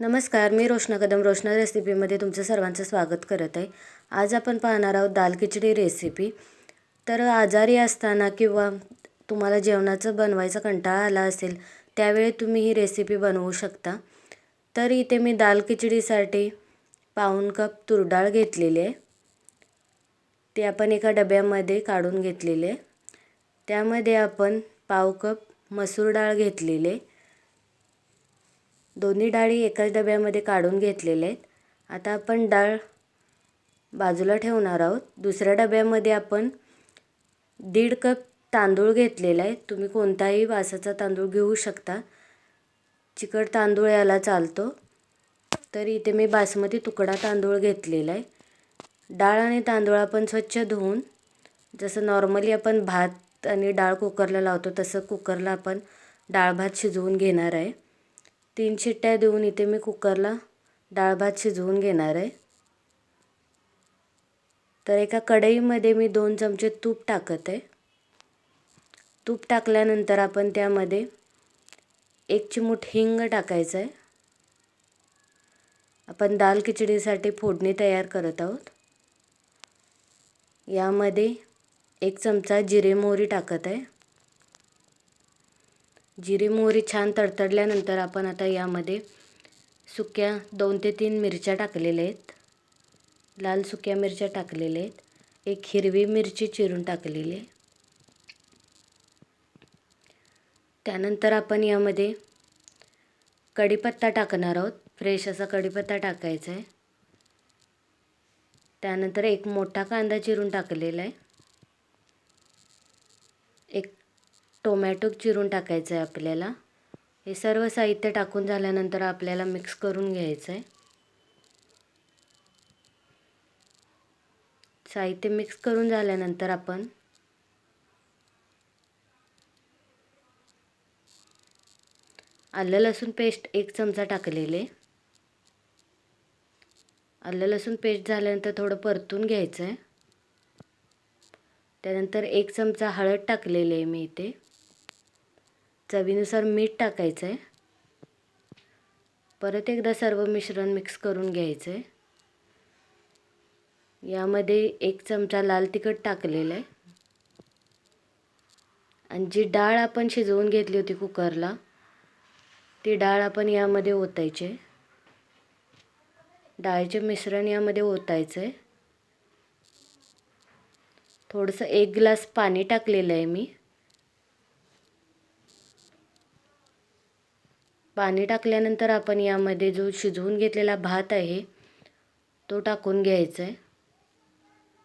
नमस्कार मी रोशना कदम रोशना रेसिपीमध्ये तुमचं सर्वांचं स्वागत करत आहे. आज आपण पाहणार आहोत दाल खिचडी रेसिपी. तर आजारी असताना किंवा तुम्हाला जेवणाचं बनवायचा कंटाळा आला असेल त्यावेळी तुम्ही ही रेसिपी बनवू शकता. तर इथे मी दाल खिचडीसाठी पाऊण कप तुरडाळ घेतलेली आहे. ते आपण एका डब्यामध्ये काढून घेतलेले त्यामध्ये आपण पाव कप मसूर डाळ घेतलेले दोन्ही डाळी एकाच डब्यामध्ये काढून घेतलेले आहेत. आता आपण डाळ बाजूला ठेवणार आहोत. दुसऱ्या डब्यामध्ये आपण दीड कप तांदूळ घेतलेला आहे. तुम्ही कोणताही वासाचा तांदूळ घेऊ शकता. चिकट तांदूळ याला चालतो. तर इथे मी बासमती तुकडा तांदूळ घेतलेला आहे. डाळ आणि तांदूळ आपण स्वच्छ धुवून जसं नॉर्मली आपण भात आणि डाळ कुकरला लावतो तसं कुकरला आपण डाळ भात शिजवून घेणार आहे. तीन शिट्ट्या देऊन इथे मी कुकरला डाळ भात शिजवून घेणार आहे. तर एका कढईमध्ये मी दोन चमचे तूप टाकत आहे. तूप टाकल्यानंतर आपण त्यामध्ये एक चिमूट हिंग टाकायचं आहे. आपण दाल खिचडीसाठी फोडणी तयार करत आहोत. यामध्ये एक चमचा जिरे मोहरी टाकत आहे. जिरे मोहरी छान तडतडल्यानंतर आपण आता यामध्ये सुक्या दोन ते तीन मिरच्या टाकलेल्या आहेत. लाल सुक्या मिरच्या टाकलेल्या आहेत. एक हिरवी मिरची चिरून टाकलेली आहे. त्यानंतर आपण यामध्ये कढीपत्ता टाकणार आहोत. फ्रेश असा कढीपत्ता टाकायचा आहे. त्यानंतर एक मोठा कांदा चिरून टाकलेला आहे. एक टोमॅटो चिरून टाकायचं आहे आपल्याला. हे सर्व साहित्य टाकून झाल्यानंतर आपल्याला मिक्स करून घ्यायचं आहे साहित्य मिक्स करून झाल्यानंतर आपण आलं लसूण पेस्ट एक चमचा टाकलेले. आलं लसूण पेस्ट झाल्यानंतर थोडं परतून घ्यायचं आहे त्यानंतर एक चमचा हळद टाकलेली आहे मी इथे. चवीनुसार मीठ टाकायचं आहे परत एकदा सर्व मिश्रण मिक्स करून घ्यायचं आहे यामध्ये एक चमचा लाल तिखट टाकलेलं आहे आणि जी डाळ आपण शिजवून घेतली होती कुकरला ती डाळ आपण यामध्ये ओतायची. डाळीचे मिश्रण यामध्ये ओतायचं. आहे थोडंसं एक ग्लास पाणी टाकलेलं आहे मी. पाणी टाकल्यानंतर आपण यामध्ये जो शिजवून घेतलेला भात आहे तो टाकून घ्यायचा आहे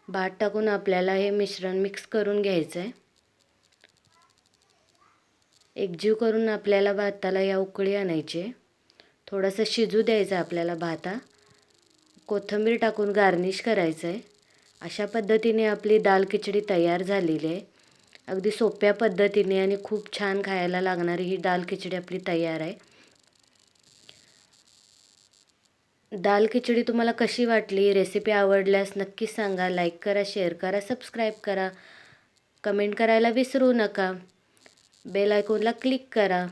भात टाकून आपल्याला हे मिश्रण मिक्स करून घ्यायचं आहे एकजीव करून आपल्याला भाताला या उकळी आणायची. थोडंसं शिजू द्यायचं आपल्याला भाता. कोथिंबीर टाकून गार्निश करायचं आहे अशा पद्धतीने आपली दाल खिचडी तयार झालेली आहे. अगदी सोप्या पद्धतीने आणि खूप छान खायला लागणारी ही दाल खिचडी आपली तयार आहे. दाल खिचडी तुम्हाला कशी वाटली? रेसिपी आवडल्यास नक्कीच सांगा. लाईक करा शेअर करा सबस्क्राईब करा. कमेंट करायला विसरू नका. बेल आयकॉनला क्लिक करा.